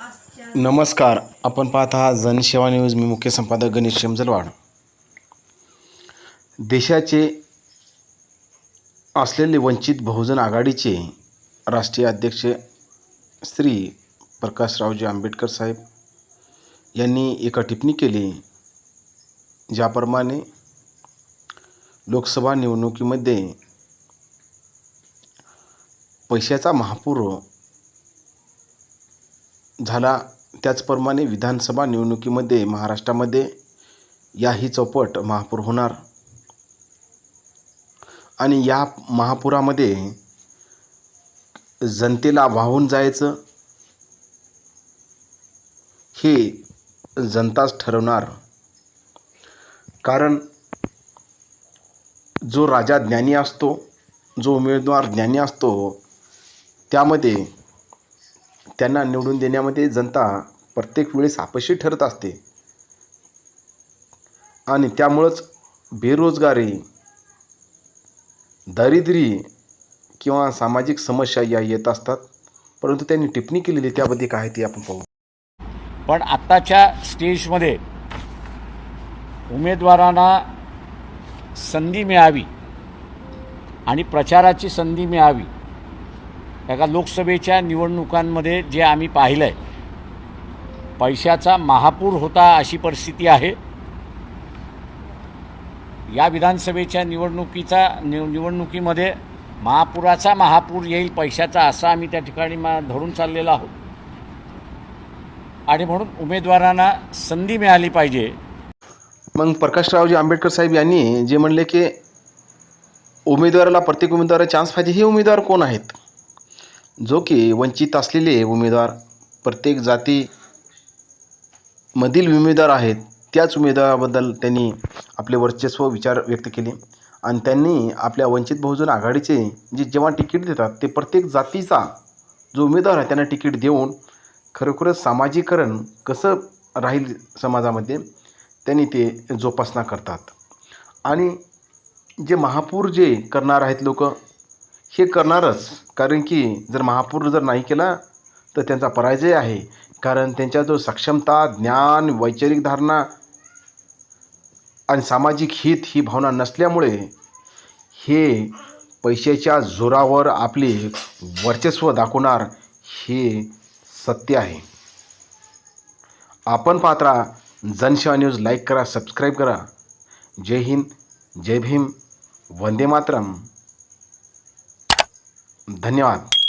नमस्कार. आपण पाहत आहात जनसेवा न्यूज. मी मुख्य संपादक गणेश शेमजलवाड. देशाचे असलेले वंचित बहुजन आघाडीचे राष्ट्रीय अध्यक्ष श्री प्रकाशरावजी आंबेडकर साहेब यांनी एका टिप्पणी केली ज्याप्रमाणे लोकसभा निवडणुकीमध्ये पैशाचा महापूर झाला. त्याचप्रमाणे विधानसभा निवडणुकीमध्ये महाराष्ट्रामध्ये याही चौपट महापूर होणार. आणि या महापुरामध्ये जनतेला वाहून जायचं हे जनताच ठरवणार. कारण जो राजा ज्ञानी असतो जो उमेदवार ज्ञानी असतो त्यामध्ये त्यांना निवडून देण्यामध्ये जनता प्रत्येक वेळेस अपयशी ठरत असते. आणि त्यामुळंच बेरोजगारी दारिद्र्य किंवा सामाजिक समस्या या येत असतात. परंतु त्यांनी टिप्पणी केलेली त्याबद्दल काय ती ते आपण पाहू. पण आत्ताच्या स्टेजमध्ये उमेदवारांना संधी मिळावी आणि प्रचाराची संधी मिळावी एका लोकसभेच्या निवडणुकांमध्ये जे आम्ही पाहिलं आहे पैशाचा महापूर होता अशी परिस्थिती आहे. या विधानसभेच्या निवडणुकीचा निव निवडणुकीमध्ये महापुराचा महापूर येईल पैशाचा असा आम्ही त्या ठिकाणी मा धरून चाललेलो आहोत. आणि म्हणून उमेदवारांना संधी मिळाली पाहिजे. मग प्रकाशरावजी आंबेडकर साहेब यांनी जे म्हणले की उमेदवाराला प्रत्येक उमेदवाराला चान्स पाहिजे हे उमेदवार कोण आहेत? जो की वंचित असलेले उमेदवार प्रत्येक जातीमधील उमेदवार आहेत त्याच उमेदवाराबद्दल त्यांनी आपले वर्चस्व विचार व्यक्त केले. आणि त्यांनी आपल्या वंचित बहुजन आघाडीचे जे जेव्हा तिकीट देतात ते प्रत्येक जातीचा जो उमेदवार आहे त्यांना तिकीट देऊन खरोखरच सामाजिकरण कसं राहील समाजामध्ये त्यांनी ते जोपासना करतात. आणि जे महापूर जे करणार आहेत लोक हे करणारच. कारण की जर महापूर जर नाही केला तर त्यांचा पराजय आहे. कारण त्यांच्या जो सक्षमता ज्ञान वैचारिक धारणा आणि सामाजिक हित ही भावना नसल्यामुळे हे पैशाच्या जोरावर आपले वर्चस्व दाखवणार हे सत्य आहे. आपण पात्रा जनसेवा न्यूज लाईक करा सबस्क्राईब करा. जय हिंद जय भीम. वंदे मातरम. धन्यवाद.